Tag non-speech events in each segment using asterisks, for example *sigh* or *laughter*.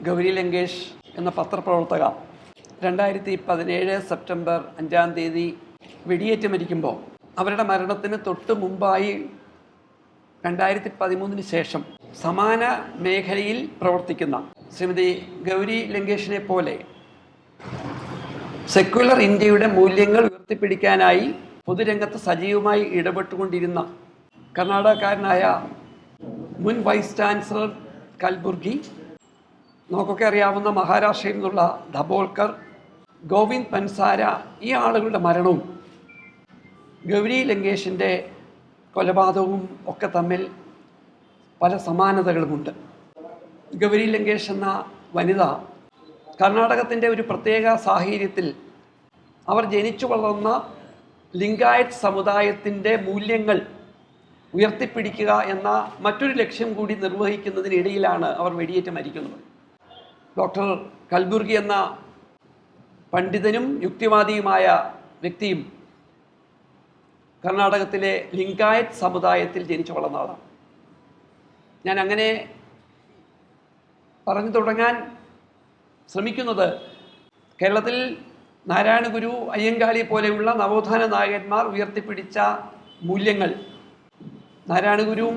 ഗൗരി ലങ്കേഷ് എന്ന പത്രപ്രവർത്തക രണ്ടായിരത്തി പതിനേഴ് സെപ്റ്റംബർ അഞ്ചാം തീയതി വെടിയേറ്റ് മരിക്കുമ്പോൾ അവരുടെ മരണത്തിന് തൊട്ട് മുമ്പായി രണ്ടായിരത്തി പതിമൂന്നിന് ശേഷം സമാന മേഖലയിൽ പ്രവർത്തിക്കുന്ന ശ്രീമതി ഗൗരി ലങ്കേഷിനെ പോലെ സെക്യുലർ ഇന്ത്യയുടെ മൂല്യങ്ങൾ ഉയർത്തിപ്പിടിക്കാനായി പൊതുരംഗത്ത് സജീവമായി ഇടപെട്ടുകൊണ്ടിരുന്ന കർണാടകക്കാരനായ മുൻ വൈസ് ചാൻസലർ കൽബുർഗി നമുക്കൊക്കെ അറിയാവുന്ന മഹാരാഷ്ട്രയിൽ നിന്നുള്ള ധബോൾക്കർ ഗോവിന്ദ് പൻസാര ഈ ആളുകളുടെ മരണവും ഗൗരി ലങ്കേഷിന്റെ കൊലപാതകവും ഒക്കെ തമ്മിൽ പല സമാനതകളുമുണ്ട്. ഗൗരി ലങ്കേഷ് എന്ന വനിത കർണാടകത്തിന്റെ ഒരു പ്രത്യേക സാഹചര്യത്തിൽ അവർ ജനിച്ചു വളർന്ന ലിംഗായത്ത് സമുദായത്തിന്റെ മൂല്യങ്ങൾ ഉയർത്തിപ്പിടിക്കുക എന്ന മറ്റൊരു ലക്ഷ്യം കൂടി നിർവഹിക്കുന്നതിനിടയിലാണ് അവർ വെടിയേറ്റ് മരിക്കുന്നത്. ഡോക്ടർ കൽബുർഗി എന്ന പണ്ഡിതനും യുക്തിവാദിയുമായ വ്യക്തിയും കർണാടകത്തിലെ ലിംഗായത്ത് സമുദായത്തിൽ ജനിച്ചു വളർന്ന ആളാണ്. ഞാൻ അങ്ങനെ പറഞ്ഞു തുടങ്ങാൻ ശ്രമിക്കുന്നത് കേരളത്തിൽ നാരായണ ഗുരു അയ്യങ്കാളി പോലെയുള്ള നവോത്ഥാന നായകന്മാർ ഉയർത്തിപ്പിടിച്ച മൂല്യങ്ങൾ നാരായണ ഗുരുവും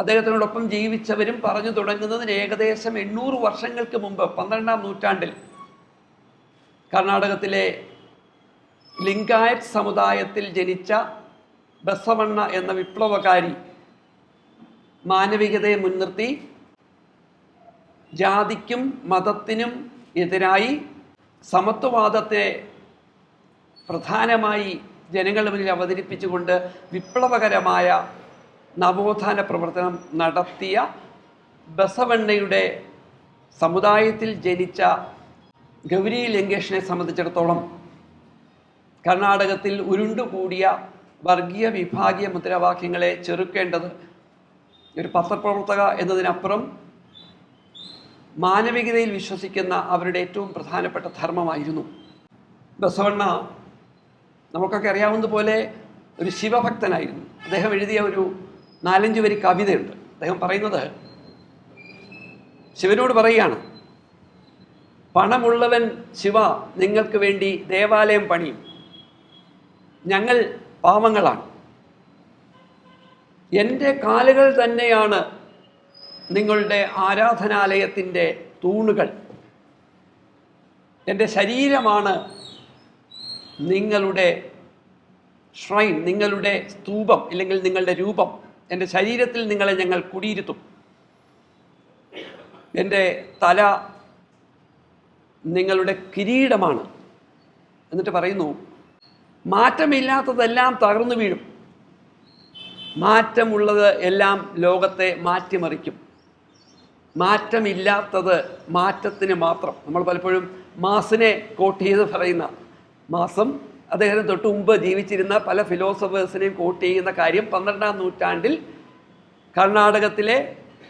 അദ്ദേഹത്തിനോടൊപ്പം ജീവിച്ചവരും പറഞ്ഞു തുടങ്ങുന്നതിന് ഏകദേശം എണ്ണൂറ് വർഷങ്ങൾക്ക് മുമ്പ് പന്ത്രണ്ടാം നൂറ്റാണ്ടിൽ കർണാടകത്തിലെ ലിംഗായത്ത് സമുദായത്തിൽ ജനിച്ച ബസവണ്ണ എന്ന വിപ്ലവകാരി മാനവികതയെ മുൻനിർത്തി ജാതിക്കും മതത്തിനും എതിരായി സമത്വവാദത്തെ പ്രധാനമായി ജനങ്ങളുടെ മുന്നിൽ അവതരിപ്പിച്ചുകൊണ്ട് വിപ്ലവകരമായ നവോത്ഥാന പ്രവർത്തനം നടത്തിയ ബസവണ്ണയുടെ സമുദായത്തിൽ ജനിച്ച ഗൗരി ലങ്കേഷിനെ സംബന്ധിച്ചിടത്തോളം കർണാടകത്തിൽ ഉരുണ്ടുകൂടിയ വർഗീയ വിഭാഗീയ മുദ്രാവാക്യങ്ങളെ ചെറുക്കേണ്ടത് ഒരു പത്രപ്രവർത്തക എന്നതിനപ്പുറം മാനവികതയിൽ വിശ്വസിക്കുന്ന അവരുടെ ഏറ്റവും പ്രധാനപ്പെട്ട ധർമ്മമായിരുന്നു. ബസവണ്ണ നമുക്കൊക്കെ അറിയാവുന്നതുപോലെ ഒരു ശിവഭക്തനായിരുന്നു. അദ്ദേഹം എഴുതിയ ഒരു നാലഞ്ച് വരി കവിതയുണ്ട്. അദ്ദേഹം പറയുന്നത് ശിവനോട് പറയുകയാണ് പണമുള്ളവൻ ശിവ നിങ്ങൾക്ക് വേണ്ടി ദേവാലയം പണിയും. ഞങ്ങൾ പാവങ്ങളാണ്. എന്റെ കാലുകൾ തന്നെയാണ് നിങ്ങളുടെ ആരാധനാലയത്തിന്റെ തൂണുകൾ. എന്റെ ശരീരമാണ് നിങ്ങളുടെ ഷ്രൈൻ നിങ്ങളുടെ സ്തൂപം ഇല്ലെങ്കിൽ നിങ്ങളുടെ രൂപം. എന്റെ ശരീരത്തിൽ നിങ്ങളെ ഞങ്ങൾ കുടിയിരുത്തും. എന്റെ തല നിങ്ങളുടെ കിരീടമാണ്. എന്നിട്ട് പറയുന്നു മാറ്റമില്ലാത്തതെല്ലാം തകർന്നു വീഴും. മാറ്റമുള്ളത് എല്ലാം ലോകത്തെ മാറ്റിമറിക്കും. മാറ്റമില്ലാത്തത് മാറ്റത്തിന് മാത്രം. നമ്മൾ പലപ്പോഴും മാസിനെ കോട്ട് ചെയ്ത് പറയുന്ന മാസം അദ്ദേഹത്തിന് തൊട്ട് മുമ്പ് ജീവിച്ചിരുന്ന പല ഫിലോസഫേഴ്സിനെയും കോട്ട് ചെയ്യുന്ന കാര്യം പന്ത്രണ്ടാം നൂറ്റാണ്ടിൽ കർണാടകത്തിലെ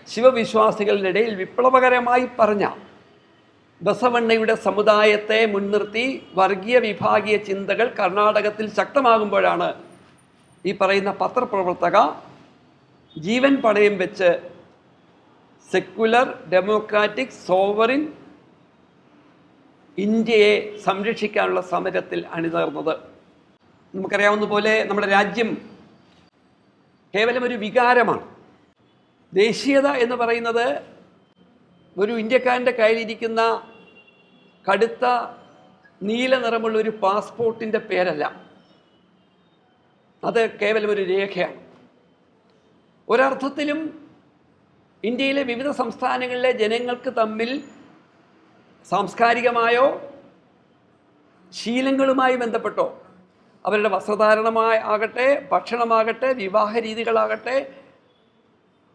ശിവവിശ്വാസികളുടെ ഇടയിൽ വിപ്ലവകരമായി പറഞ്ഞ ബസവണ്ണയുടെ സമുദായത്തെ മുൻനിർത്തി വർഗീയ വിഭാഗീയ ചിന്തകൾ കർണാടകത്തിൽ ശക്തമാകുമ്പോഴാണ് ഈ പറയുന്ന പത്രപ്രവർത്തക ജീവൻ പണയം വെച്ച് സെക്യുലർ ഡെമോക്രാറ്റിക് സോവറിൻ ഇന്ത്യയെ സംരക്ഷിക്കാനുള്ള സമരത്തിൽ അണിനിർന്നത് നമുക്കറിയാവുന്ന പോലെ നമ്മുടെ രാജ്യം കേവലം ഒരു വികാരമാണ്. ദേശീയത എന്ന് പറയുന്നത് ഒരു ഇന്ത്യക്കാരന്റെ കയ്യിലിരിക്കുന്ന കടുത്ത നീല നിറമുള്ള ഒരു പാസ്പോർട്ടിന്റെ പേരല്ല. അത് കേവലം ഒരു രേഖയാണ്. ഒരർത്ഥത്തിലും ഇന്ത്യയിലെ വിവിധ സംസ്ഥാനങ്ങളിലെ ജനങ്ങൾക്ക് തമ്മിൽ സാംസ്കാരികമായോ ശീലങ്ങളുമായി ബന്ധപ്പെട്ടോ അവരുടെ വസ്ത്രധാരണമായ ആകട്ടെ ഭക്ഷണമാകട്ടെ വിവാഹ രീതികളാകട്ടെ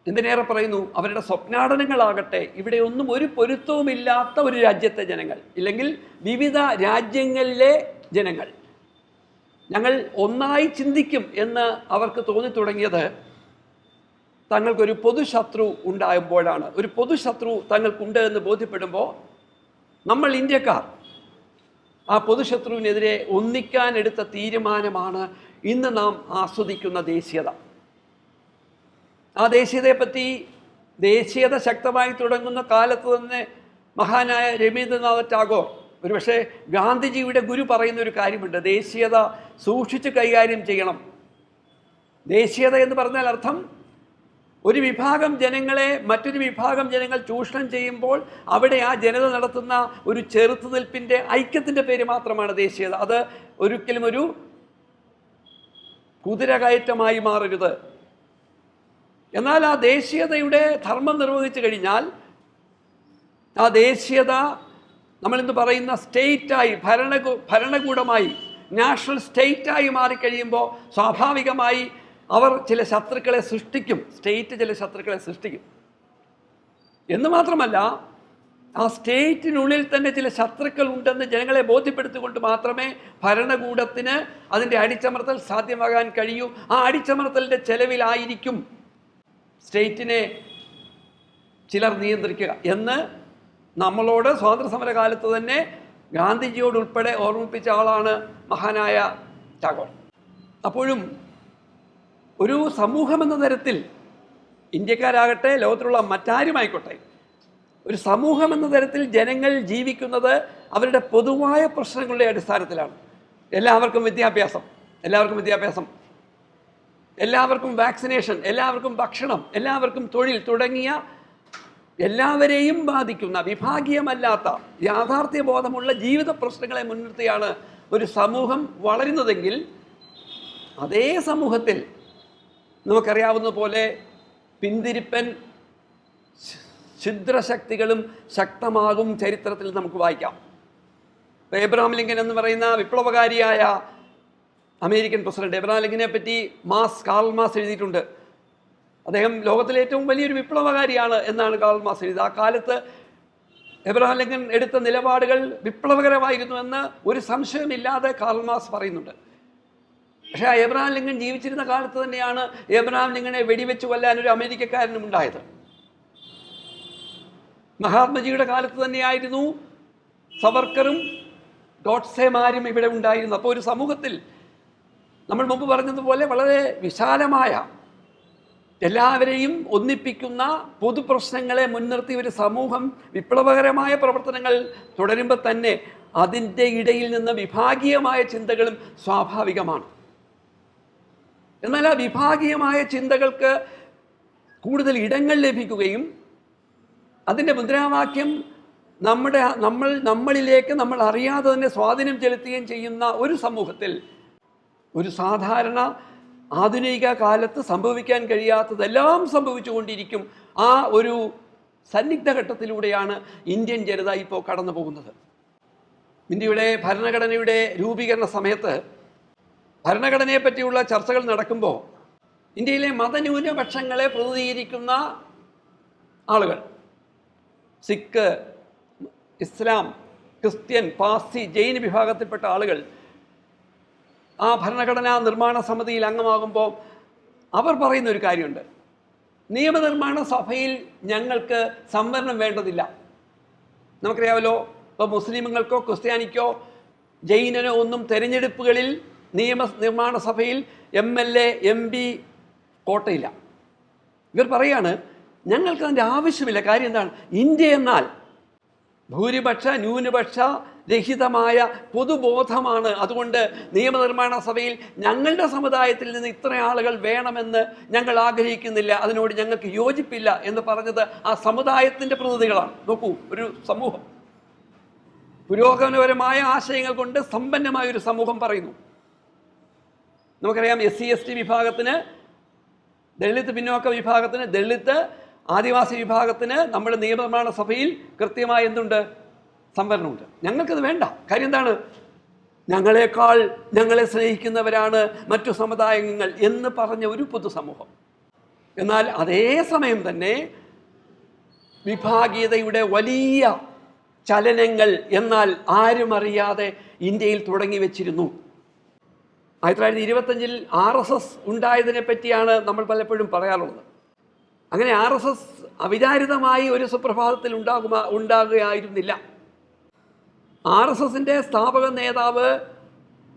എന്തിനേറെ പറയുന്നു അവരുടെ സ്വപ്നാടനങ്ങളാകട്ടെ ഇവിടെ ഒന്നും ഒരു പൊരുത്തവുമില്ലാത്ത ഒരു രാജ്യത്തെ ജനങ്ങൾ ഇല്ലെങ്കിൽ വിവിധ രാജ്യങ്ങളിലെ ജനങ്ങൾ. ഞങ്ങൾ ഒന്നായി ചിന്തിക്കും എന്ന് അവർക്ക് തോന്നി തുടങ്ങിയത് തങ്ങൾക്കൊരു പൊതുശത്രു ഉണ്ടാകുമ്പോഴാണ്. ഒരു പൊതുശത്രു തങ്ങൾക്കുണ്ട് എന്ന് ബോധ്യപ്പെടുമ്പോൾ നമ്മൾ ഇന്ത്യക്കാർ. ആ പൊതുശത്രുവിനെതിരെ ഒന്നിക്കാൻ എടുത്ത തീരുമാനമാണ് ഇന്ന് നാം ആസ്വദിക്കുന്ന ദേശീയത. ആ ദേശീയതയെപ്പറ്റി ദേശീയത ശക്തമായി തുടങ്ങുന്ന കാലത്ത് തന്നെ മഹാനായ രവീന്ദ്രനാഥ ടാഗോർ ഒരുപക്ഷെ ഗാന്ധിജിയുടെ ഗുരു പറയുന്ന ഒരു കാര്യമുണ്ട് ദേശീയത സൂക്ഷിച്ച് കൈകാര്യം ചെയ്യണം. ദേശീയത എന്ന് പറഞ്ഞാൽ അർത്ഥം ഒരു വിഭാഗം ജനങ്ങളെ മറ്റൊരു വിഭാഗം ജനങ്ങൾ ചൂഷണം ചെയ്യുമ്പോൾ അവിടെ ആ ജനത നടത്തുന്ന ഒരു ചെറുത്തുനിൽപ്പിന്റെ ഐക്യത്തിന്റെ പേര് മാത്രമാണ് ദേശീയത. അത് ഒരിക്കലും ഒരു കുതിരകയറ്റമായി മാറരുത്. എന്നാൽ ആ ദേശീയതയുടെ ധർമ്മം നിർവഹിച്ചു കഴിഞ്ഞാൽ ആ ദേശീയത നമ്മളിന്ന് പറയുന്ന സ്റ്റേറ്റായി ഭരണ ഭരണകൂടമായി നാഷണൽ സ്റ്റേറ്റായി മാറിക്കഴിയുമ്പോൾ സ്വാഭാവികമായി അവർ ചില ശത്രുക്കളെ സൃഷ്ടിക്കും. സ്റ്റേറ്റ് ചില ശത്രുക്കളെ സൃഷ്ടിക്കും. എന്ന് മാത്രമല്ല ആ സ്റ്റേറ്റിനുള്ളിൽ തന്നെ ചില ശത്രുക്കൾ ഉണ്ടെന്ന് ജനങ്ങളെ ബോധ്യപ്പെടുത്തിക്കൊണ്ട് മാത്രമേ ഭരണകൂടത്തിന് അതിന്റെ അടിച്ചമർത്തൽ സാധ്യമാകാൻ കഴിയൂ. ആ അടിച്ചമർത്തലിന്റെ ചെലവിലായിരിക്കും സ്റ്റേറ്റിനെ ചിലർ നിയന്ത്രിക്കുക. എന്ന് നമ്മളോട് സ്വാതന്ത്ര്യ സമരകാലത്ത് തന്നെ ഗാന്ധിജിയോട് ഉൾപ്പെടെ ഓർമ്മിപ്പിച്ച ആളാണ് മഹാനായ ടാഗോർ. അപ്പോഴും ഒരു സമൂഹം എന്ന തരത്തിൽ ഇന്ത്യക്കാരാകട്ടെ ലോകത്തിലുള്ള മറ്റാരുമായിക്കോട്ടെ ഒരു സമൂഹം എന്ന തരത്തിൽ ജനങ്ങൾ ജീവിക്കുന്നത് അവരുടെ പൊതുവായ പ്രശ്നങ്ങളുടെ അടിസ്ഥാനത്തിലാണ്. എല്ലാവർക്കും വിദ്യാഭ്യാസം എല്ലാവർക്കും വിദ്യാഭ്യാസം എല്ലാവർക്കും വാക്സിനേഷൻ എല്ലാവർക്കും ഭക്ഷണം എല്ലാവർക്കും തൊഴിൽ തുടങ്ങിയ എല്ലാവരെയും ബാധിക്കുന്ന വിഭാഗീയമല്ലാത്ത യാഥാർത്ഥ്യബോധമുള്ള ജീവിത പ്രശ്നങ്ങളെ മുൻനിർത്തിയാണ് ഒരു സമൂഹം വളരുന്നതെങ്കിൽ അതേ സമൂഹത്തിൽ നമുക്കറിയാവുന്ന പോലെ പിന്തിരിപ്പൻ ഛിദ്രശക്തികളും ശക്തമാകും ചരിത്രത്തിൽ നമുക്ക് വായിക്കാം. എബ്രഹാം ലിങ്കൻ എന്ന് പറയുന്ന വിപ്ലവകാരിയായ അമേരിക്കൻ പ്രസിഡന്റ്. എബ്രഹാം ലിങ്കനെ പറ്റി മാസ് കാൾ മാസ് എഴുതിയിട്ടുണ്ട്. അദ്ദേഹം ലോകത്തിലെ ഏറ്റവും വലിയൊരു വിപ്ലവകാരിയാണ് എന്നാണ് കാൾ മാസ് എഴുതിയത്. ആ കാലത്ത് എബ്രഹാം ലിങ്കൻ എടുത്ത നിലപാടുകൾ വിപ്ലവകരമായിരുന്നു എന്ന് ഒരു സംശയമില്ലാതെ കാൾ മാസ് പറയുന്നുണ്ട്. പക്ഷേ എബ്രഹാം ലിങ്കൻ ജീവിച്ചിരുന്ന കാലത്ത് തന്നെയാണ് എബ്രഹാം ലിങ്കനെ വെടിവെച്ച് കൊല്ലാൻ ഒരു അമേരിക്കക്കാരനും ഉണ്ടായത്. മഹാത്മജിയുടെ കാലത്ത് തന്നെയായിരുന്നു സവർക്കറും ഗോഡ്സേമാരും ഇവിടെ ഉണ്ടായിരുന്നു അപ്പോൾ ഒരു സമൂഹത്തിൽ നമ്മൾ മുമ്പ് പറഞ്ഞതുപോലെ വളരെ വിശാലമായ എല്ലാവരെയും ഒന്നിപ്പിക്കുന്ന പൊതുപ്രശ്നങ്ങളെ മുൻനിർത്തി ഒരു സമൂഹം വിപ്ലവകരമായ പ്രവർത്തനങ്ങൾ തുടരുമ്പോൾ തന്നെ അതിന്റെ ഇടയിൽ നിന്ന് വിഭാഗീയമായ ചിന്തകളും സ്വാഭാവികമാണ്. എന്നാൽ ആ വിഭാഗീയമായ ചിന്തകൾക്ക് കൂടുതൽ ഇടങ്ങൾ ലഭിക്കുകയും അതിന്റെ മുദ്രാവാക്യം നമ്മുടെ നമ്മൾ നമ്മളിലേക്ക് നമ്മൾ അറിയാതെ തന്നെ സ്വാധീനം ചെലുത്തുകയും ചെയ്യുന്ന ഒരു സമൂഹത്തിൽ ഒരു സാധാരണ ആധുനിക കാലത്ത് സംഭവിക്കാൻ കഴിയാത്തതെല്ലാം സംഭവിച്ചുകൊണ്ടിരിക്കും ആ ഒരു സന്നിഗ്ധ ഘട്ടത്തിലൂടെയാണ് ഇന്ത്യൻ ജനത ഇപ്പോൾ കടന്നു പോകുന്നത് ഇന്ത്യയുടെ ഭരണഘടനയുടെ രൂപീകരണ സമയത്ത് ഭരണഘടനയെ പറ്റിയുള്ള ചർച്ചകൾ നടക്കുമ്പോൾ ഇന്ത്യയിലെ മതന്യൂനപക്ഷങ്ങളെ പ്രതിനിധീകരിക്കുന്ന ആളുകൾ സിഖ് ഇസ്ലാം ക്രിസ്ത്യൻ പാസി ജൈന വിഭാഗത്തിൽപ്പെട്ട ആളുകൾ ആ ഭരണഘടനാ നിർമ്മാണ സമിതിയിൽ അംഗമാകുമ്പോൾ അവർ പറയുന്ന ഒരു കാര്യമുണ്ട്. നിയമനിർമ്മാണ സഭയിൽ ഞങ്ങൾക്ക് സംവരണം വേണ്ടതില്ല. നമുക്കറിയാമല്ലോ ഇപ്പോൾ മുസ്ലിമുകൾക്കോ ക്രിസ്ത്യാനിക്കോ ജൈനനോ ഒന്നും തെരഞ്ഞെടുപ്പുകളിൽ നിയമ നിർമ്മാണ സഭയിൽ M L A M P കോട്ടയില്ല. ഇവർ പറയാണ് ഞങ്ങൾക്ക് അതിന്റെ ആവശ്യമില്ല. കാര്യം എന്താണ്? ഇന്ത്യ എന്നാൽ ഭൂരിപക്ഷ ന്യൂനപക്ഷ രഹിതമായ പൊതുബോധമാണ്. അതുകൊണ്ട് നിയമനിർമ്മാണ സഭയിൽ ഞങ്ങളുടെ സമുദായത്തിൽ നിന്ന് ഇത്ര ആളുകൾ വേണമെന്ന് ഞങ്ങൾ ആഗ്രഹിക്കുന്നില്ല. അതിനോട് ഞങ്ങൾക്ക് യോജിപ്പില്ല എന്ന് പറഞ്ഞത് ആ സമുദായത്തിന്റെ പ്രതിനിധികളാണ്. നോക്കൂ ഒരു സമൂഹം. പുരോഗമനപരമായ ആശയങ്ങൾ കൊണ്ട് സമ്പന്നമായ ഒരു സമൂഹം പറയുന്നു. നമുക്കറിയാം എസ് സി എസ് ടി വിഭാഗത്തിന് ദളിത് പിന്നോക്ക വിഭാഗത്തിന് ദളിത് ആദിവാസി വിഭാഗത്തിന് നമ്മുടെ നിയമനിർമ്മാണ സഭയിൽ കൃത്യമായി എന്തുണ്ട്? സംവരണമുണ്ട്. ഞങ്ങൾക്കത് വേണ്ട. കാര്യം എന്താണ്? ഞങ്ങളെക്കാൾ ഞങ്ങളെ സ്നേഹിക്കുന്നവരാണ് മറ്റു സമുദായങ്ങൾ എന്ന് പറഞ്ഞ ഒരു പൊതുസമൂഹം. എന്നാൽ അതേ സമയം തന്നെ വിഭാഗീയതയുടെ വലിയ ചലനങ്ങൾ എന്നാൽ ആരും അറിയാതെ ഇന്ത്യയിൽ തുടങ്ങി വെച്ചിരുന്നു. ആയിരത്തി തൊള്ളായിരത്തി ഇരുപത്തഞ്ചിൽ ആർ എസ് എസ് ഉണ്ടായതിനെ പറ്റിയാണ് നമ്മൾ പലപ്പോഴും പറയാറുള്ളത്. അങ്ങനെ ആർ എസ് എസ് അവിചാരിതമായി ഒരു സുപ്രഭാതത്തിൽ ഉണ്ടാകുക ഉണ്ടാകുകയായിരുന്നില്ല. ആർ എസ് എസിന്റെ സ്ഥാപക നേതാവ്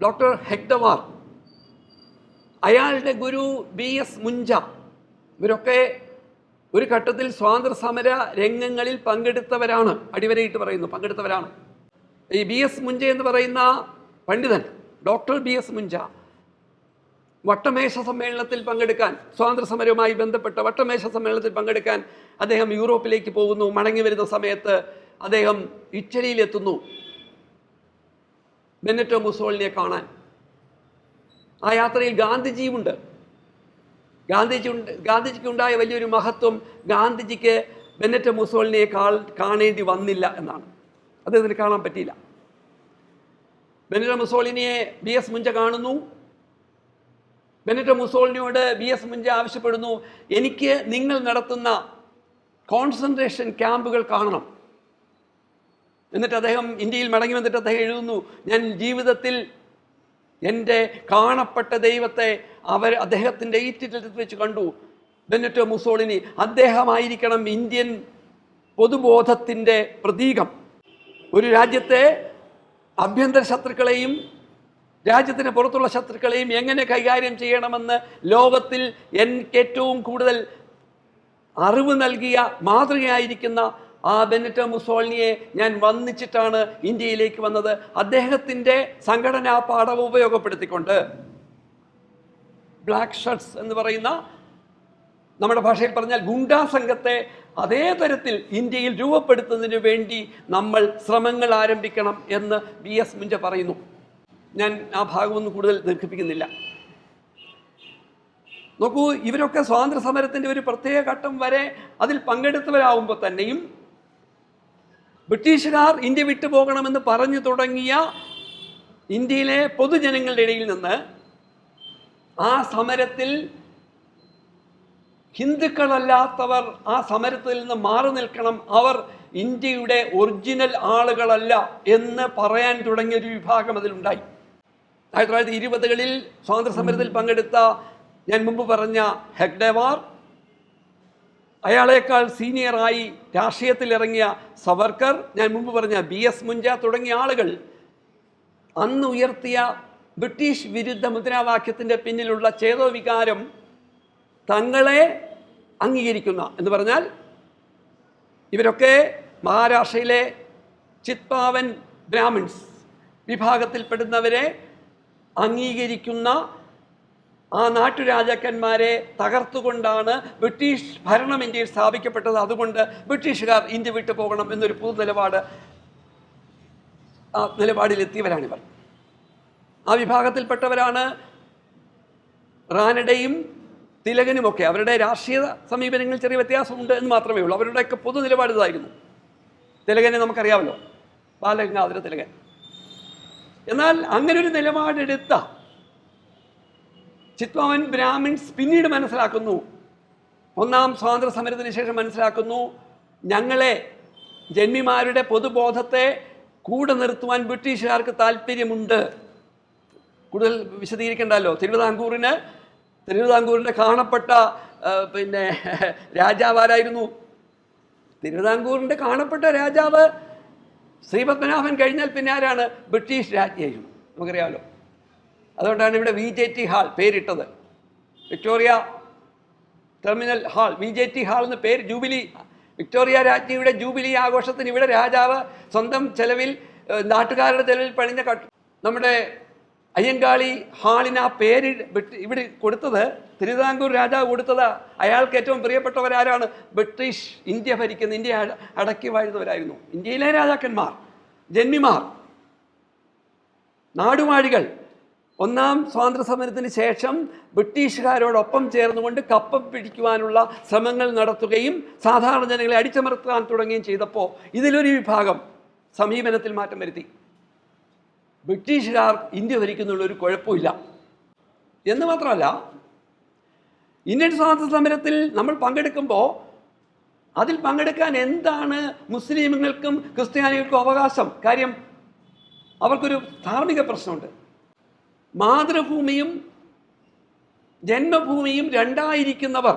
ഡോക്ടർ ഹെക്ടവാർ അയാളുടെ ഗുരു ബി എസ് മുഞ്ച ഇവരൊക്കെ ഒരു ഘട്ടത്തിൽ സ്വാതന്ത്ര്യ സമര രംഗങ്ങളിൽ പങ്കെടുത്തവരാണ് അടിവരയിട്ട് പറയുന്നു പങ്കെടുത്തവരാണ്. ഈ ബി എസ് മുഞ്ച എന്ന് പറയുന്ന പണ്ഡിതൻ ഡോക്ടർ ബി എസ് മുഞ്ച വട്ടമേശ സമ്മേളനത്തിൽ പങ്കെടുക്കാൻ സ്വാതന്ത്ര്യ സമരവുമായി ബന്ധപ്പെട്ട വട്ടമേശ സമ്മേളനത്തിൽ പങ്കെടുക്കാൻ അദ്ദേഹം യൂറോപ്പിലേക്ക് പോകുന്നു. മടങ്ങി വരുന്ന സമയത്ത് അദ്ദേഹം ഇറ്റലിയിലെത്തുന്നു ബെന്നറ്റോ മുസോളിനെ കാണാൻ. ആ യാത്രയിൽ ഗാന്ധിജിയുമുണ്ട്. ഗാന്ധിജി ഗാന്ധിജിക്ക് ഉണ്ടായ വലിയൊരു മഹത്വം ഗാന്ധിജിക്ക് ബെന്നറ്റോ മുസോളിനെ കാണേണ്ടി വന്നില്ല എന്നാണ്. അദ്ദേഹത്തിന് കാണാൻ പറ്റിയില്ല. ബെന്നറ്റോ മുസോളിനിയെ ബി എസ് മുഞ്ച കാണുന്നു. ബെന്നറ്റോ മുസോളിനിയോട് ബി എസ് മുഞ്ച ആവശ്യപ്പെടുന്നു. എനിക്ക് നിങ്ങൾ നടത്തുന്ന കോൺസെൻട്രേഷൻ ക്യാമ്പുകൾ കാണണം. എന്നിട്ട് അദ്ദേഹം ഇന്ത്യയിൽ മടങ്ങി വന്നിട്ട് അദ്ദേഹം എഴുതുന്നു ഞാൻ ജീവിതത്തിൽ എന്റെ കാണപ്പെട്ട ദൈവത്തെ അവർ അദ്ദേഹത്തിന്റെ ഈറ്റിറ്റത്ത് വെച്ച് കണ്ടു. ബെന്നറ്റോ മുസോളിനി അദ്ദേഹമായിരിക്കണം ഇന്ത്യൻ പൊതുബോധത്തിന്റെ പ്രതീകം. ഒരു രാജ്യത്തെ ആഭ്യന്തര ശത്രുക്കളെയും രാജ്യത്തിന് പുറത്തുള്ള ശത്രുക്കളെയും എങ്ങനെ കൈകാര്യം ചെയ്യണമെന്ന് ലോകത്തിൽ എനിക്ക് ഏറ്റവും കൂടുതൽ അറിവ് നൽകിയ മാതൃകയായിരിക്കുന്ന ആ ബെനറ്റ മുസോളിനിയെ ഞാൻ വന്നിച്ചിട്ടാണ് ഇന്ത്യയിലേക്ക് വന്നത്. അദ്ദേഹത്തിന്റെ സംഘടനാ പാഠം ഉപയോഗപ്പെടുത്തിക്കൊണ്ട് ബ്ലാക്ക് ഷർട്ട്സ് എന്ന് പറയുന്ന നമ്മുടെ ഭാഷയിൽ പറഞ്ഞാൽ ഗുണ്ടാ സംഘത്തെ അതേ തരത്തിൽ ഇന്ത്യയിൽ രൂപപ്പെടുത്തുന്നതിന് വേണ്ടി നമ്മൾ ശ്രമങ്ങൾ ആരംഭിക്കണം എന്ന് ബി എസ് മുഞ്ച പറയുന്നു. ഞാൻ ആ ഭാഗമൊന്നും കൂടുതൽ ദീർഘിപ്പിക്കുന്നില്ല. നോക്കൂ ഇവരൊക്കെ സ്വാതന്ത്ര്യ സമരത്തിന്റെ ഒരു പ്രത്യേക ഘട്ടം വരെ അതിൽ പങ്കെടുത്തവരാകുമ്പോൾ തന്നെയും ബ്രിട്ടീഷുകാർ ഇന്ത്യ വിട്ടു പോകണമെന്ന് പറഞ്ഞു തുടങ്ങിയ ഇന്ത്യയിലെ പൊതുജനങ്ങളുടെ ഇടയിൽ നിന്ന് ആ സമരത്തിൽ ഹിന്ദുക്കളല്ലാത്തവർ ആ സമരത്തിൽ നിന്ന് മാറി നിൽക്കണം. അവർ ഇന്ത്യയുടെ ഒറിജിനൽ ആളുകളല്ല എന്ന് പറയാൻ തുടങ്ങിയ ഒരു വിഭാഗം അതിലുണ്ടായി. ആയിരത്തി തൊള്ളായിരത്തി ഇരുപതുകളിൽ സ്വാതന്ത്ര്യ സമരത്തിൽ പങ്കെടുത്ത ഞാൻ മുമ്പ് പറഞ്ഞ ഹെഗ്ഡേവാർ അയാളേക്കാൾ സീനിയറായി രാഷ്ട്രീയത്തിൽ ഇറങ്ങിയ സവർക്കർ ഞാൻ മുമ്പ് പറഞ്ഞ ബി എസ് മുഞ്ച തുടങ്ങിയ ആളുകൾ അന്ന് ഉയർത്തിയ ബ്രിട്ടീഷ് വിരുദ്ധ മുദ്രാവാക്യത്തിന്റെ പിന്നിലുള്ള ചേതോവികാരം തങ്ങളെ അംഗീകരിക്കുന്ന എന്ന് പറഞ്ഞാൽ ഇവരൊക്കെ മഹാരാഷ്ട്രയിലെ ചിത്പാവൻ ബ്രാഹ്മിൺസ് വിഭാഗത്തിൽപ്പെടുന്നവരെ അംഗീകരിക്കുന്ന ആ നാട്ടുരാജാക്കന്മാരെ തകർത്തുകൊണ്ടാണ് ബ്രിട്ടീഷ് ഭരണം ഇന്ത്യയിൽ സ്ഥാപിക്കപ്പെട്ടത്. അതുകൊണ്ട് ബ്രിട്ടീഷുകാർ ഇന്ത്യ വിട്ടു പോകണം എന്നൊരു പൊതു നിലപാട് നിലപാടിലെത്തിയവരാണിവർ. ആ വിഭാഗത്തിൽപ്പെട്ടവരാണ് റാനഡയും തിലകനുമൊക്കെ. അവരുടെ രാഷ്ട്രീയ സമീപനങ്ങളിൽ ചെറിയ വ്യത്യാസമുണ്ട് എന്ന് മാത്രമേ ഉള്ളൂ അവരുടെയൊക്കെ പൊതു നിലപാട് ഇതായിരുന്നു. തിലകനെ നമുക്കറിയാമല്ലോ. ബാലഗംഗാധര തിലകൻ. എന്നാൽ അങ്ങനെ ഒരു നിലപാടെടുത്ത ചിത്വാവൻ ബ്രാഹ്മിൻസ് പിന്നീട് മനസ്സിലാക്കുന്നു. ഒന്നാം സ്വാതന്ത്ര്യ സമരത്തിന് ശേഷം മനസ്സിലാക്കുന്നു ഞങ്ങളെ ജന്മിമാരുടെ പൊതുബോധത്തെ കൂടെ നിർത്തുവാൻ ബ്രിട്ടീഷുകാർക്ക് താല്പര്യമുണ്ട്. കൂടുതൽ വിശദീകരിക്കണ്ടല്ലോ? തിരുവിതാംകൂറിന് തിരുവിതാംകൂറിന്റെ കാണപ്പെട്ട പിന്നെ പിന്നെ രാജാവാരായിരുന്നു. തിരുവിതാംകൂറിന്റെ കാണപ്പെട്ട രാജാവ് ശ്രീപത്മനാഭൻ കഴിഞ്ഞാൽ പിന്നെ ആരാണ്? ബ്രിട്ടീഷ് രാജ്ഞിയും നമുക്കറിയാമല്ലോ. അതുകൊണ്ടാണ് ഇവിടെ വി ജെ ടി ഹാൾ പേരിട്ടത്. Victoria terminal hall V J T hall എന്ന് പേര് ജൂബിലി വിക്ടോറിയ രാജ്ഞിയുടെ ജൂബിലി ആഘോഷത്തിന് ഇവിടെ രാജാവ് സ്വന്തം ചെലവിൽ നാട്ടുകാരുടെ ചെലവിൽ പണിഞ്ഞ നമ്മുടെ അയ്യങ്കാളി ഹാളിന് ആ പേര് ഇവിടെ കൊടുത്തത് തിരുവിതാംകൂർ രാജാവ് കൊടുത്തത്. അയാൾക്ക് ഏറ്റവും പ്രിയപ്പെട്ടവരാരാണ് ബ്രിട്ടീഷ് ഇന്ത്യ ഭരിക്കുന്ന ഇന്ത്യ അട- അടക്കി വാഴുന്നവരായിരുന്നു. ഇന്ത്യയിലെ രാജാക്കന്മാർ ജന്മിമാർ നാടുവാഴികൾ ഒന്നാം സ്വാതന്ത്ര്യ സമരത്തിന് ശേഷം ബ്രിട്ടീഷുകാരോടൊപ്പം ചേർന്നുകൊണ്ട് കപ്പം പിടിക്കുവാനുള്ള ശ്രമങ്ങൾ നടത്തുകയും സാധാരണ ജനങ്ങളെ അടിച്ചമർത്താൻ തുടങ്ങുകയും ചെയ്തപ്പോൾ ഇതിലൊരു വിഭാഗം സമീപനത്തിൽ മാറ്റം വരുത്തി. ബ്രിട്ടീഷുകാർ ഇന്ത്യ ഭരിക്കുന്നുള്ളൊരു കുഴപ്പമില്ല. എന്ന് മാത്രമല്ല ഇന്ത്യൻ സ്വാതന്ത്ര്യ സമരത്തിൽ നമ്മൾ പങ്കെടുക്കുമ്പോൾ അതിൽ പങ്കെടുക്കാൻ എന്താണ് മുസ്ലിമുകൾക്കും ക്രിസ്ത്യാനികൾക്കും അവകാശം? കാര്യം അവർക്കൊരു ധാർമ്മിക പ്രശ്നമുണ്ട്. മാതൃഭൂമിയും ജന്മഭൂമിയും രണ്ടായിരിക്കുന്നവർ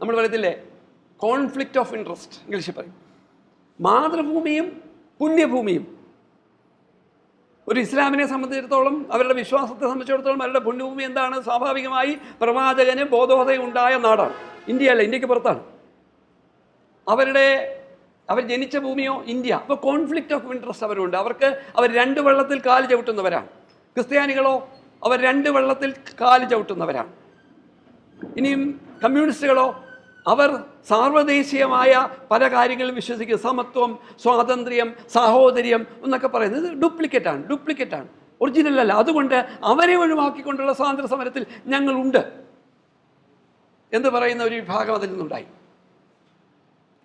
നമ്മൾ പറയത്തില്ലേ? കോൺഫ്ലിക്റ്റ് ഓഫ് ഇൻട്രസ്റ്റ് ഇംഗ്ലീഷിൽ പറയും. മാതൃഭൂമിയും പുണ്യഭൂമിയും. ഒരു ഇസ്ലാമിനെ സംബന്ധിച്ചിടത്തോളം അവരുടെ വിശ്വാസത്തെ സംബന്ധിച്ചിടത്തോളം അവരുടെ പുണ്യഭൂമി എന്താണ്? സ്വാഭാവികമായി പ്രവാചകന് ബോധോദയം ഉണ്ടായ നാടാണ്. ഇന്ത്യയല്ല ഇന്ത്യയ്ക്ക് പുറത്താണ്. അവരുടെ അവർ ജനിച്ച ഭൂമിയോ ഇന്ത്യ. അപ്പോൾ കോൺഫ്ലിക്റ്റ് ഓഫ് ഇൻട്രസ്റ്റ് അവരുണ്ട്. അവർക്ക് അവർ രണ്ട് വെള്ളത്തിൽ കാൽ ചവിട്ടുന്നവരാണ്. ക്രിസ്ത്യാനികളോ അവർ രണ്ട് വെള്ളത്തിൽ കാൽ ചവിട്ടുന്നവരാണ്. ഇനിയും കമ്മ്യൂണിസ്റ്റുകളോ അവർ സാർവദേശീയമായ പല കാര്യങ്ങളും വിശ്വസിക്കും സമത്വം സ്വാതന്ത്ര്യം സാഹോദര്യം എന്നൊക്കെ പറയുന്നത് ഡ്യൂപ്ലിക്കേറ്റാണ് ഡ്യൂപ്ലിക്കേറ്റാണ്. ഒറിജിനൽ അല്ല അതുകൊണ്ട് അവരെ ഒഴിവാക്കിക്കൊണ്ടുള്ള സ്വാതന്ത്ര്യ സമരത്തിൽ ഞങ്ങളുണ്ട് എന്ന് പറയുന്ന ഒരു വിഭാഗം അതിൽ നിന്നുണ്ടായി.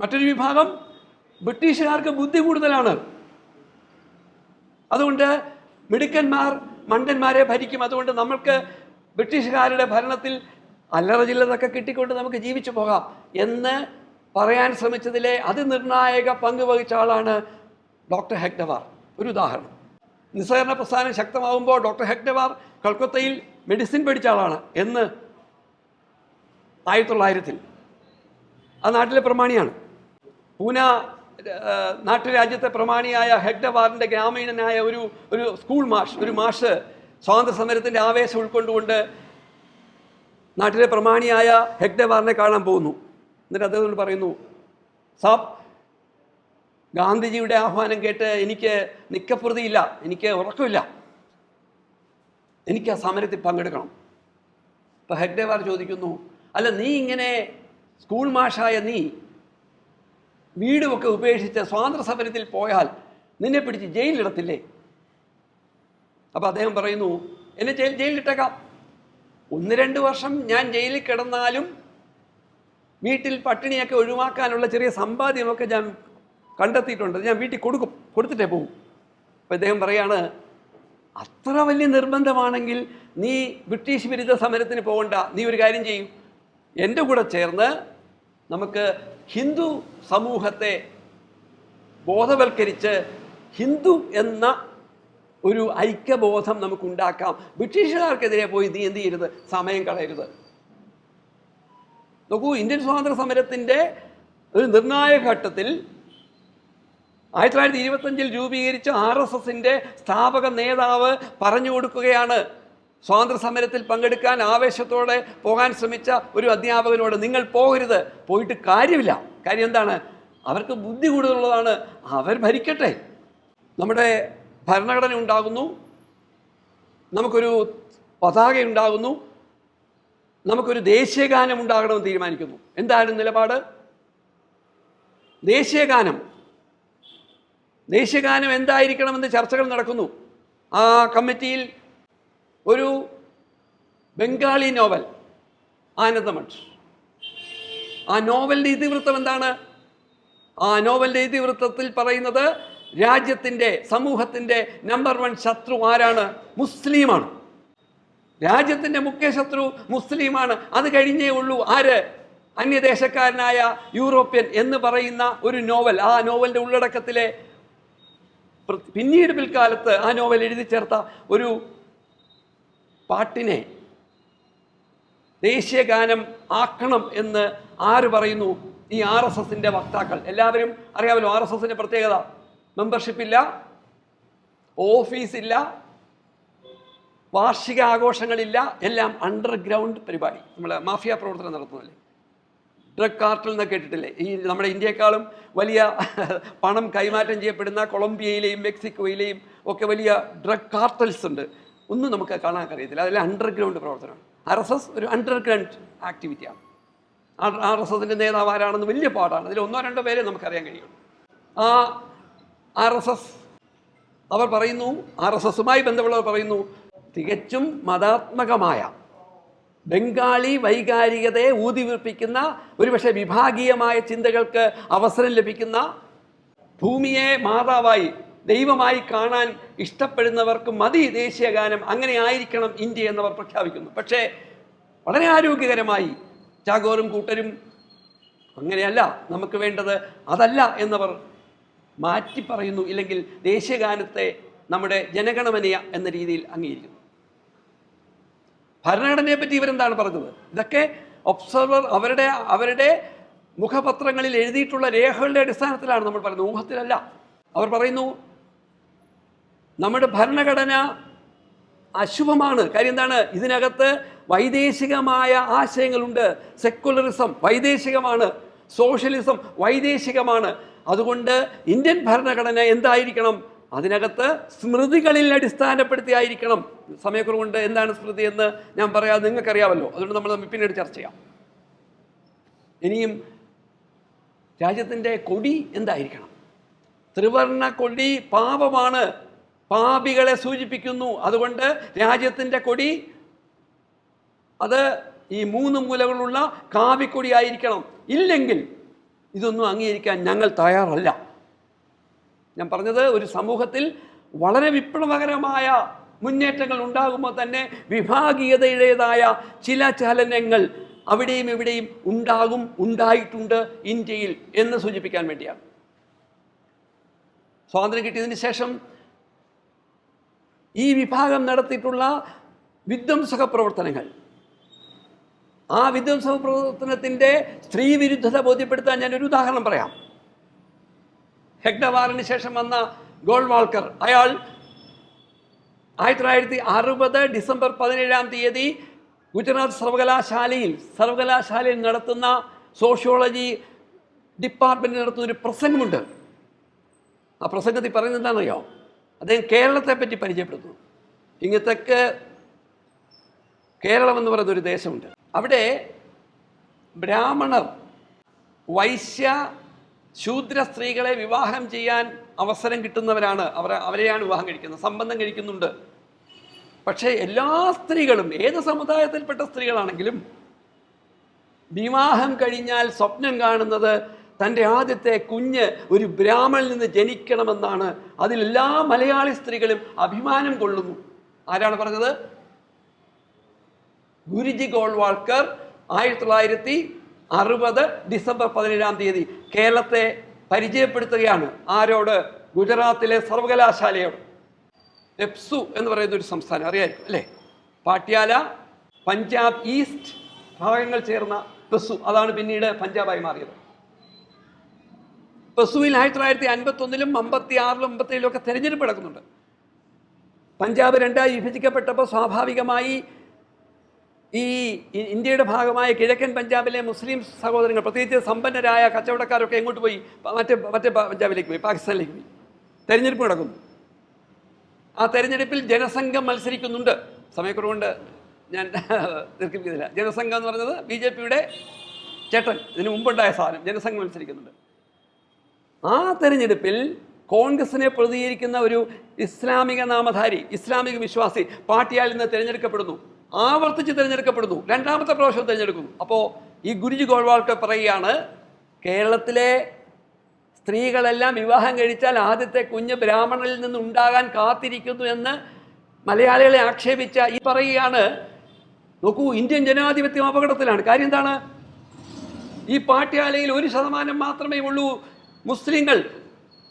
മറ്റൊരു വിഭാഗം ബ്രിട്ടീഷുകാർക്ക് ബുദ്ധി കൂടുതലാണ്. അതുകൊണ്ട് മിടുക്കന്മാർ മണ്ടന്മാരെ ഭരിക്കും. അതുകൊണ്ട് നമ്മൾക്ക് ബ്രിട്ടീഷുകാരുടെ ഭരണത്തിൽ അല്ലറ ചില്ലറൊക്കെ കിട്ടിക്കൊണ്ട് നമുക്ക് ജീവിച്ചു പോകാം എന്ന് പറയാൻ ശ്രമിച്ചതിലെ അതിനിർണായക പങ്ക് വഹിച്ച ആളാണ് ഡോക്ടർ ഹെഗ്ഡവാർ. ഒരു ഉദാഹരണം. നിസ്സഹകരണ പ്രസ്ഥാനം ശക്തമാകുമ്പോൾ ഡോക്ടർ ഹെഗ്ഡവാർ കൽക്കത്തയിൽ മെഡിസിൻ പഠിച്ച ആളാണ് എന്ന് ആയിരത്തി തൊള്ളായിരത്തിൽ. ആ നാട്ടിലെ പ്രമാണിയാണ്. പൂന നാട്ടുരാജ്യത്തെ പ്രമാണിയായ ഹെഗ്ഡവാറിന്റെ ഗ്രാമീണനായ ഒരു ഒരു സ്കൂൾ മാഷ് ഒരു മാഷ് സ്വാതന്ത്ര്യ സമരത്തിന്റെ ആവേശം ഉൾക്കൊണ്ടുകൊണ്ട് നാട്ടിലെ പ്രമാണിയായ ഹെഗ്ഡെവാറിനെ കാണാൻ പോകുന്നു. എന്നിട്ട് അദ്ദേഹത്തോട് പറയുന്നു സാബ് ഗാന്ധിജിയുടെ ആഹ്വാനം കേട്ട് എനിക്ക് നിക്കപ്രതിയില്ല എനിക്ക് ഉറക്കമില്ല. എനിക്ക് ആ സമരത്തിൽ പങ്കെടുക്കണം. ഇപ്പം ഹെഗ്ഡേവാർ ചോദിക്കുന്നു അല്ല നീ ഇങ്ങനെ സ്കൂൾ മാഷായ നീ വീടുമൊക്കെ ഉപേക്ഷിച്ച് സ്വാതന്ത്ര്യ സമരത്തിൽ പോയാൽ നിന്നെ പിടിച്ച് ജയിലിലിടത്തില്ലേ? അപ്പോൾ അദ്ദേഹം പറയുന്നു എന്നെ ജയിൽ ജയിലിലിട്ടേക്കാം. ഒന്ന് രണ്ട് വർഷം ഞാൻ ജയിലിൽ കിടന്നാലും വീട്ടിൽ പട്ടിണിയൊക്കെ ഒഴിവാക്കാനുള്ള ചെറിയ സമ്പാദ്യമൊക്കെ ഞാൻ കണ്ടെത്തിയിട്ടുണ്ട്. ഞാൻ വീട്ടിൽ കൊടുക്കും. കൊടുത്തിട്ടേ പോകും അപ്പോൾ ഇദ്ദേഹം പറയാണ് അത്ര വലിയ നിർബന്ധമാണെങ്കിൽ നീ ബ്രിട്ടീഷ് വിരുദ്ധ സമരത്തിന് പോകണ്ട. നീ ഒരു കാര്യം ചെയ്യും. എന്റെ കൂടെ ചേർന്ന് നമുക്ക് ഹിന്ദു സമൂഹത്തെ ബോധവൽക്കരിച്ച് ഹിന്ദു എന്ന ഒരു ഐക്യബോധം നമുക്കുണ്ടാക്കാം. ബ്രിട്ടീഷുകാർക്കെതിരെ പോയി നീ എന്ത് ചെയ്യരുത്? സമയം കളയരുത്. നോക്കൂ ഇന്ത്യൻ സ്വാതന്ത്ര്യ സമരത്തിന്റെ ഒരു നിർണായക ഘട്ടത്തിൽ ആയിരത്തി തൊള്ളായിരത്തി ഇരുപത്തഞ്ചിൽ രൂപീകരിച്ച ആർ എസ് എസിന്റെ സ്ഥാപക നേതാവ് പറഞ്ഞു കൊടുക്കുകയാണ്. സ്വാതന്ത്ര്യ സമരത്തിൽ പങ്കെടുക്കാൻ ആവേശത്തോടെ പോകാൻ ശ്രമിച്ച ഒരു അധ്യാപകനോട് നിങ്ങൾ പോകരുത് പോയിട്ട് കാര്യമില്ല. കാര്യം എന്താണ്? അവർക്ക് ബുദ്ധി കൂടുതലുള്ളതാണ്. അവർ ഭരിക്കട്ടെ. നമ്മുടെ ഭരണഘടന ഉണ്ടാകുന്നു. നമുക്കൊരു പതാക ഉണ്ടാകുന്നു. നമുക്കൊരു ദേശീയഗാനം ഉണ്ടാകണമെന്ന് തീരുമാനിക്കുന്നു. എന്താണ് നിലപാട്? ദേശീയഗാനം. ദേശീയഗാനം എന്തായിരിക്കണമെന്ന് ചർച്ചകൾ നടക്കുന്നു. ആ കമ്മിറ്റിയിൽ ഒരു ബംഗാളി നോവൽ ആനന്ദമഠ് ആ നോവലിന്റെ ഇതിവൃത്തം എന്താണ്? ആ നോവലിന്റെ ഇതിവൃത്തത്തിൽ പറയുന്നത് രാജ്യത്തിന്റെ സമൂഹത്തിന്റെ നമ്പർ വൺ ശത്രു ആരാണ്? മുസ്ലിമാണ്. രാജ്യത്തിന്റെ മുഖ്യ ശത്രു മുസ്ലിമാണ്. അത് കഴിഞ്ഞേ ഉള്ളൂ. ആര്? അന്യദേശക്കാരനായ യൂറോപ്യൻ എന്ന് പറയുന്ന ഒരു നോവൽ. ആ നോവലിന്റെ ഉള്ളടക്കത്തിലെ പിന്നീട് പിൽക്കാലത്ത് ആ നോവൽ എഴുതി ചേർത്ത ഒരു പാട്ടിനെ ദേശീയഗാനം ആക്കണം എന്ന് ആര് പറയുന്നു? ഈ ആർ എസ് എസിന്റെ വക്താക്കൾ. എല്ലാവരും അറിയാമല്ലോ ആർ എസ് എസിന്റെ പ്രത്യേകത. മെമ്പർഷിപ്പ് ഇല്ല. ഓഫീസ് ഇല്ല. വാർഷിക ആഘോഷങ്ങളില്ല. എല്ലാം അണ്ടർഗ്രൗണ്ട് പരിപാടി. നമ്മൾ മാഫിയ പ്രവർത്തനം നടത്തുന്നതല്ലേ? ഡ്രഗ് കാർട്ടൽ എന്ന് കേട്ടിട്ടില്ലേ? ഈ നമ്മുടെ ഇന്ത്യയെക്കാളും വലിയ പണം കൈമാറ്റം ചെയ്യപ്പെടുന്ന കൊളംബിയയിലെയും മെക്സിക്കോയിലെയും ഒക്കെ വലിയ ഡ്രഗ് കാർട്ടൽസ് ഉണ്ട്. ഒന്നും നമുക്ക് കാണാൻ കഴിയത്തില്ല. അതെല്ലാം അണ്ടർഗ്രൗണ്ട് പ്രവർത്തനമാണ്. ആർ എസ് എസ് ഒരു അണ്ടർഗ്രൗണ്ട് ആക്ടിവിറ്റിയാണ് ആർ എസ് എസിന്റെ നേതാവ് ആരാണെന്ന് വലിയ പാടാണ്. അതിൽ ഒന്നോ രണ്ടോ പേരെ നമുക്കറിയാൻ കഴിയുള്ളൂ. ആ ആർ എസ് എസ്. അവർ പറയുന്നു ആർ എസ് എസുമായി ബന്ധമുള്ളവർ പറയുന്നു തികച്ചും മതാത്മകമായ ബംഗാളി വൈകാരികതയെ ഊതിവിർപ്പിക്കുന്ന ഒരുപക്ഷെ വിഭാഗീയമായ ചിന്തകൾക്ക് അവസരം ലഭിക്കുന്ന ഭൂമിയെ മാതാവായി ദൈവമായി കാണാൻ ഇഷ്ടപ്പെടുന്നവർക്ക് മതി ദേശീയഗാനം അങ്ങനെ ആയിരിക്കണം ഇന്ത്യ എന്നവർ പ്രഖ്യാപിക്കുന്നു. പക്ഷേ വളരെ ആരോഗ്യകരമായി ചാഗോറും കൂട്ടരും അങ്ങനെയല്ല നമുക്ക് വേണ്ടത് അതല്ല എന്നവർ മാറ്റി പറയുന്നു ഇല്ലെങ്കിൽ ദേശീയഗാനത്തെ നമ്മുടെ ജനഗണമനയ എന്ന രീതിയിൽ അംഗീകരിക്കുന്നു. ഭരണഘടനയെ പറ്റി ഇവരെന്താണ് പറഞ്ഞത്? ഇതൊക്കെ ഒബ്സർവർ അവരുടെ അവരുടെ മുഖപത്രങ്ങളിൽ എഴുതിയിട്ടുള്ള രേഖകളുടെ അടിസ്ഥാനത്തിലാണ് നമ്മൾ പറയുന്നത്. ഊഹത്തിലല്ല. അവർ പറയുന്നു നമ്മുടെ ഭരണഘടന അശുഭമാണ്. കാര്യം എന്താണ്? ഇതിനകത്ത് വൈദേശികമായ ആശയങ്ങളുണ്ട്. സെക്കുലറിസം വൈദേശികമാണ്. സോഷ്യലിസം വൈദേശികമാണ്. അതുകൊണ്ട് ഇന്ത്യൻ ഭരണഘടന എന്തായിരിക്കണം? അതിനകത്ത് സ്മൃതികളിൽ അടിസ്ഥാനപ്പെടുത്തിയായിരിക്കണം. സമയക്കുറവുണ്ട്. എന്താണ് സ്മൃതി എന്ന് ഞാൻ പറയാതെ നിങ്ങൾക്കറിയാമല്ലോ. അതുകൊണ്ട് നമ്മൾ പിന്നീട് ചർച്ച ചെയ്യാം. ഇനിയും രാജ്യത്തിന്റെ കൊടി എന്തായിരിക്കണം? ത്രിവർണ കൊടി പാപമാണ്. പാപികളെ സൂചിപ്പിക്കുന്നു. അതുകൊണ്ട് രാജ്യത്തിന്റെ കൊടി അത് ഈ മൂന്ന് മൂലകളുള്ള കാവിക്കൊടി ആയിരിക്കണം ഇല്ലെങ്കിൽ ഇതൊന്നും അംഗീകരിക്കാൻ ഞങ്ങൾ തയ്യാറല്ല. ഞാൻ പറഞ്ഞത് ഒരു സമൂഹത്തിൽ വളരെ വിപ്ലവകരമായ മുന്നേറ്റങ്ങൾ ഉണ്ടാകുമ്പോൾ തന്നെ വിഭാഗീയതയുടേതായ ചില ചലനങ്ങൾ അവിടെയും ഇവിടെയും ഉണ്ടാകും ഉണ്ടായിട്ടുണ്ട് ഇന്ത്യയിൽ എന്ന് സൂചിപ്പിക്കാൻ വേണ്ടിയാണ്. സ്വാതന്ത്ര്യം കിട്ടിയതിന് ശേഷം ഈ വിഭാഗം നടത്തിയിട്ടുള്ള വിധ്വംസക പ്രവർത്തനങ്ങൾ ആ വിധ്വംസ പ്രവർത്തനത്തിന്റെ സ്ത്രീവിരുദ്ധത ബോധ്യപ്പെടുത്താൻ ഞാനൊരു ഉദാഹരണം പറയാം. ഹെഗ്നവാറിന് ശേഷം വന്ന ഗോൾ വാൾക്കർ അയാൾ ആയിരത്തി തൊള്ളായിരത്തി അറുപത് ഡിസംബർ പതിനേഴാം തീയതി ഗുജറാത്ത് സർവകലാശാലയിൽ സർവകലാശാലയിൽ നടത്തുന്ന സോഷ്യോളജി ഡിപ്പാർട്ട്മെന്റ് നടത്തുന്ന ഒരു പ്രസംഗമുണ്ട്. ആ പ്രസംഗത്തിൽ പറയുന്നത് എന്താണെന്നറിയോ? അദ്ദേഹം കേരളത്തെ പറ്റി പരിചയപ്പെടുത്തുന്നു. ഇങ്ങനത്തെ കേരളം എന്ന് പറയുന്ന ഒരു ദേശമുണ്ട്. അവിടെ ബ്രാഹ്മണർ വൈശ്യ ശൂദ്ര സ്ത്രീകളെ വിവാഹം ചെയ്യാൻ അവസരം കിട്ടുന്നവരാണ്. അവർ അവരെയാണ് വിവാഹം കഴിക്കുന്നത്. സംബന്ധം കഴിക്കുന്നുണ്ട്. പക്ഷേ എല്ലാ സ്ത്രീകളും ഏത് സമുദായത്തിൽപ്പെട്ട സ്ത്രീകളാണെങ്കിലും വിവാഹം കഴിഞ്ഞാൽ സ്വപ്നം കാണുന്നത് തന്റെ ആദ്യത്തെ കുഞ്ഞ് ഒരു ബ്രാഹ്മണിൽ നിന്ന് ജനിക്കണമെന്നാണ്. അതിലെല്ലാ മലയാളി സ്ത്രീകളും അഭിമാനം കൊള്ളുന്നു. ആരാണ് പറഞ്ഞത്? ഗുരുജി ഗോൾവാൾക്കർ ആയിരത്തി തൊള്ളായിരത്തി അറുപത് ഡിസംബർ പതിനേഴാം തീയതി കേരളത്തെ പരിചയപ്പെടുത്തുകയാണ്. ആരോട്? ഗുജറാത്തിലെ സർവകലാശാലയോട്. എപ്സു എന്ന് പറയുന്ന ഒരു സംസ്ഥാനം. അറിയായിരിക്കും അല്ലേ? പാട്യാല പഞ്ചാബ് ഈസ്റ്റ് ഭാഗങ്ങൾ ചേർന്ന പെസു അതാണ് പിന്നീട് പഞ്ചാബായി മാറിയത്. പെസുവിൽ ആയിരത്തി തൊള്ളായിരത്തി അൻപത്തൊന്നിലും അമ്പത്തി ആറിലും അമ്പത്തേഴിലും ഒക്കെ തെരഞ്ഞെടുപ്പ് നടക്കുന്നുണ്ട്. പഞ്ചാബ് രണ്ടായി വിഭജിക്കപ്പെട്ടപ്പോൾ സ്വാഭാവികമായി ഈ ഇന്ത്യയുടെ ഭാഗമായ കിഴക്കൻ പഞ്ചാബിലെ മുസ്ലിം സഹോദരങ്ങൾ പ്രത്യേകിച്ച് സമ്പന്നരായ കച്ചവടക്കാരൊക്കെ എങ്ങോട്ട് പോയി? മറ്റേ മറ്റേ പഞ്ചാബിലേക്ക് പോയി പാകിസ്ഥാനിലേക്ക് പോയി. തെരഞ്ഞെടുപ്പ് നടക്കുന്നു. ആ തെരഞ്ഞെടുപ്പിൽ ജനസംഘം മത്സരിക്കുന്നുണ്ട്. സമയക്കുറവുകൊണ്ട് ഞാൻ *laughs* ദീർഘിപ്പിക്കുന്നില്ല. ജനസംഘം എന്ന് പറഞ്ഞത് ബി ജെ പിയുടെ ചേട്ടൻ. ഇതിന് മുമ്പുണ്ടായ സാധനം. ജനസംഘം മത്സരിക്കുന്നുണ്ട്. ആ തെരഞ്ഞെടുപ്പിൽ കോൺഗ്രസിനെ പ്രതികരിക്കുന്ന ഒരു ഇസ്ലാമിക നാമധാരി ഇസ്ലാമിക വിശ്വാസി പാർട്ടിയാൽ നിന്ന് തിരഞ്ഞെടുക്കപ്പെടുന്നു. ആവർത്തിച്ച് തിരഞ്ഞെടുക്കപ്പെടുന്നു. രണ്ടാമത്തെ പ്രാവശ്യം തിരഞ്ഞെടുക്കുന്നു. അപ്പോൾ ഈ ഗുരുജി ഗോൾവാൾക്കർ പറയുകയാണ് കേരളത്തിലെ സ്ത്രീകളെല്ലാം വിവാഹം കഴിച്ചാൽ ആദ്യത്തെ കുഞ്ഞ് ബ്രാഹ്മണനിൽ നിന്ന് ഉണ്ടാകാൻ കാത്തിരിക്കുന്നു എന്ന് മലയാളികളെ ആക്ഷേപിച്ച ഈ പറയുകയാണ്. നോക്കൂ ഇന്ത്യൻ ജനാധിപത്യം അപകടത്തിലാണ്. കാര്യം എന്താണ്? ഈ പാട്യാലയിൽ ഒരു ശതമാനം മാത്രമേ ഉള്ളൂ മുസ്ലിങ്ങൾ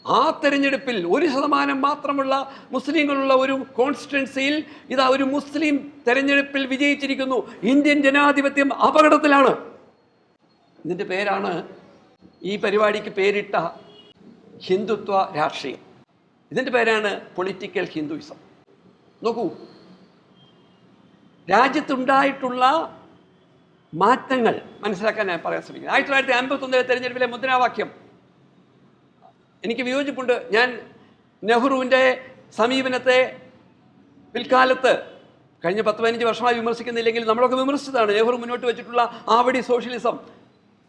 ആ തെരഞ്ഞെടുപ്പിൽ ഒരു ശതമാനം മാത്രമുള്ള മുസ്ലിങ്ങളുള്ള ഒരു കോൺസ്റ്റിറ്റ്യൻസിയിൽ ഇതാ ഒരു മുസ്ലിം തെരഞ്ഞെടുപ്പിൽ വിജയിച്ചിരിക്കുന്നു. ഇന്ത്യൻ ജനാധിപത്യം അപകടത്തിലാണ്. ഇതിന്റെ പേരാണ് ഈ പരിപാടിക്ക് പേരിട്ട ഹിന്ദുത്വ രാഷ്ട്രീയം. ഇതിന്റെ പേരാണ് പൊളിറ്റിക്കൽ ഹിന്ദുയിസം നോക്കൂ. രാജ്യത്തുണ്ടായിട്ടുള്ള മാറ്റങ്ങൾ മനസ്സിലാക്കാൻ ഞാൻ പറയാൻ ശ്രമിക്കുന്നത് ആയിരത്തി തൊള്ളായിരത്തി അമ്പത്തൊന്നിലെ തെരഞ്ഞെടുപ്പിലെ മുദ്രാവാക്യം എനിക്ക് വിയോജിപ്പുണ്ട്. ഞാൻ നെഹ്റുവിന്റെ സമീപനത്തെ പിൽക്കാലത്ത് കഴിഞ്ഞ പത്ത് പതിനഞ്ച് വർഷമായി വിമർശിക്കുന്നില്ലെങ്കിൽ നമ്മളൊക്കെ വിമർശിച്ചതാണ്. നെഹ്റു മുന്നോട്ട് വെച്ചിട്ടുള്ള ആവടി സോഷ്യലിസം.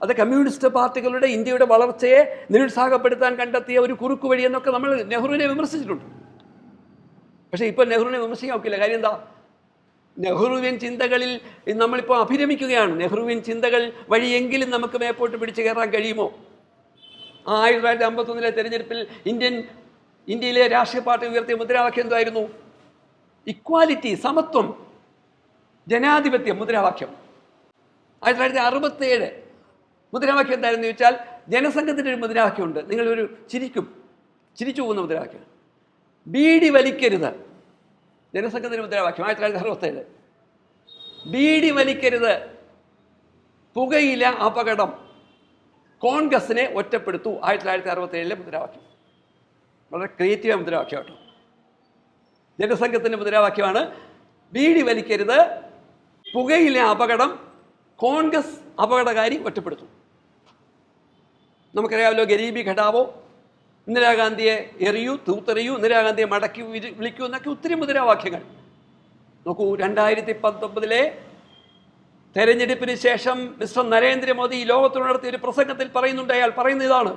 അത് കമ്മ്യൂണിസ്റ്റ് പാർട്ടികളുടെ ഇന്ത്യയുടെ വളർച്ചയെ നിരുത്സാഹപ്പെടുത്താൻ കണ്ടെത്തിയ ഒരു കുറുക്കു വഴി എന്നൊക്കെ നമ്മൾ നെഹ്റുവിനെ വിമർശിച്ചിട്ടുണ്ട്. പക്ഷേ ഇപ്പോൾ നെഹ്റുവിനെ വിമർശിക്കാൻ ഒക്കില്ല കാര്യം എന്താ? നെഹ്റുവിൻ ചിന്തകളിൽ നമ്മളിപ്പോൾ അഭിരമിക്കുകയാണ്. നെഹ്റുവിൻ ചിന്തകൾ വഴിയെങ്കിലും നമുക്ക് മേപ്പോട്ട് പിടിച്ചു കയറാൻ കഴിയുമോ? ആയിരത്തി തൊള്ളായിരത്തി അമ്പത്തൊന്നിലെ തെരഞ്ഞെടുപ്പിൽ ഇന്ത്യൻ ഇന്ത്യയിലെ രാഷ്ട്രീയ പാർട്ടി ഉയർത്തിയ മുദ്രാവാക്യം എന്തായിരുന്നു ഇക്വാലിറ്റി സമത്വം ജനാധിപത്യം മുദ്രാവാക്യം. ആയിരത്തി തൊള്ളായിരത്തി അറുപത്തേഴ് മുദ്രാവാക്യം എന്തായിരുന്നു ചോദിച്ചാൽ ജനസംഘത്തിന്റെ ഒരു മുദ്രാവാക്യമുണ്ട്. നിങ്ങളൊരു ചിരിക്കും ചിരിച്ചു പോകുന്ന മുദ്രാവാക്യം ബീഡി വലിക്കരുത്. ജനസംഘത്തിന്റെ മുദ്രാവാക്യം ആയിരത്തി തൊള്ളായിരത്തി അറുപത്തേഴ് ബീഡി വലിക്കരുത്. പുകയില അപകടം. കോൺഗ്രസിനെ ഒറ്റപ്പെടുത്തു ആയിരത്തി തൊള്ളായിരത്തി അറുപത്തേഴിലെ മുദ്രാവാക്യം. വളരെ ക്രിയേറ്റീവായ മുദ്രാവാക്യം കേട്ടോ. ജനസംഘത്തിന്റെ മുദ്രാവാക്യമാണ് ബീഡി വലിക്കരുത് പുകയിലെ അപകടം കോൺഗ്രസ് അപകടകാരി ഒറ്റപ്പെടുത്തു. നമുക്കറിയാമല്ലോ ഗരീബി ഘടാവോ ഇന്ദിരാഗാന്ധിയെ എറിയൂ തൂത്തെറിയൂ ഇന്ദിരാഗാന്ധിയെ മടക്കി വിളിക്കൂ എന്നൊക്കെ ഒത്തിരി മുദ്രാവാക്യങ്ങൾ. നോക്കൂ രണ്ടായിരത്തി പത്തൊമ്പതിലെ തെരഞ്ഞെടുപ്പിന് ശേഷം മിസ്റ്റർ നരേന്ദ്രമോദി ഈ ലോകത്തോട് നടത്തിയ ഒരു പ്രസംഗത്തിൽ പറയുന്നുണ്ട് അയാൾ പറയുന്ന ഇതാണ്.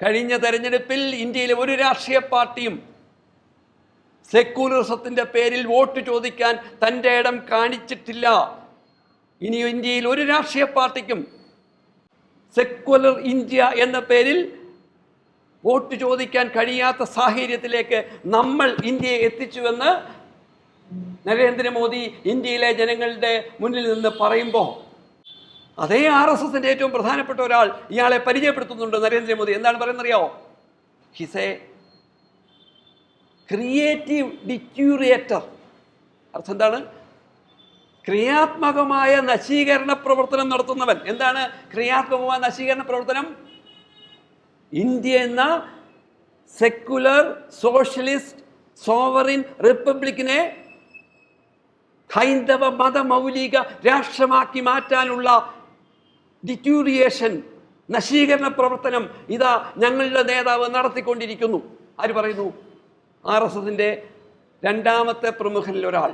കഴിഞ്ഞ തെരഞ്ഞെടുപ്പിൽ ഇന്ത്യയിലെ ഒരു രാഷ്ട്രീയ പാർട്ടിയും സെക്യുലറിസത്തിന്റെ പേരിൽ വോട്ട് ചോദിക്കാൻ തന്റെ ഇടം കാണിച്ചിട്ടില്ല. ഇനി ഇന്ത്യയിൽ ഒരു രാഷ്ട്രീയ പാർട്ടിക്കും സെക്യുലർ ഇന്ത്യ എന്ന പേരിൽ വോട്ട് ചോദിക്കാൻ കഴിയാത്ത സാഹചര്യത്തിലേക്ക് നമ്മൾ ഇന്ത്യയെ എത്തിച്ചുവെന്ന് നരേന്ദ്രമോദി ഇന്ത്യയിലെ ജനങ്ങളുടെ മുന്നിൽ നിന്ന് പറയുമ്പോൾ അതേ ആർ എസ് എസിന്റെ ഏറ്റവും പ്രധാനപ്പെട്ട ഒരാൾ ഇയാളെ പരിചയപ്പെടുത്തുന്നുണ്ട് നരേന്ദ്രമോദി. എന്താണ് ഹിസ് എ ക്രിയേറ്റീവ് ഡിക്യൂറിയേറ്റർ അർത്ഥം എന്താണ്? ക്രിയാത്മകമായ നശീകരണ പ്രവർത്തനം നടത്തുന്നവൻ. എന്താണ് ക്രിയാത്മകമായ നശീകരണ പ്രവർത്തനം? ഇന്ത്യ എന്ന സെക്കുലർ സോഷ്യലിസ്റ്റ് സോവറിൻ റിപ്പബ്ലിക്കിനെ ഹൈന്ദവ മതമൗലിക രാഷ്ട്രമാക്കി മാറ്റാനുള്ള ഡിറ്റൂറിയേഷൻ നശീകരണ പ്രവർത്തനം ഇതാ ഞങ്ങളുടെ നേതാവ് നടത്തിക്കൊണ്ടിരിക്കുന്നു. ആര് പറയുന്നു? ആർ എസ് എസിന്റെ രണ്ടാമത്തെ പ്രമുഖനിൽ ഒരാൾ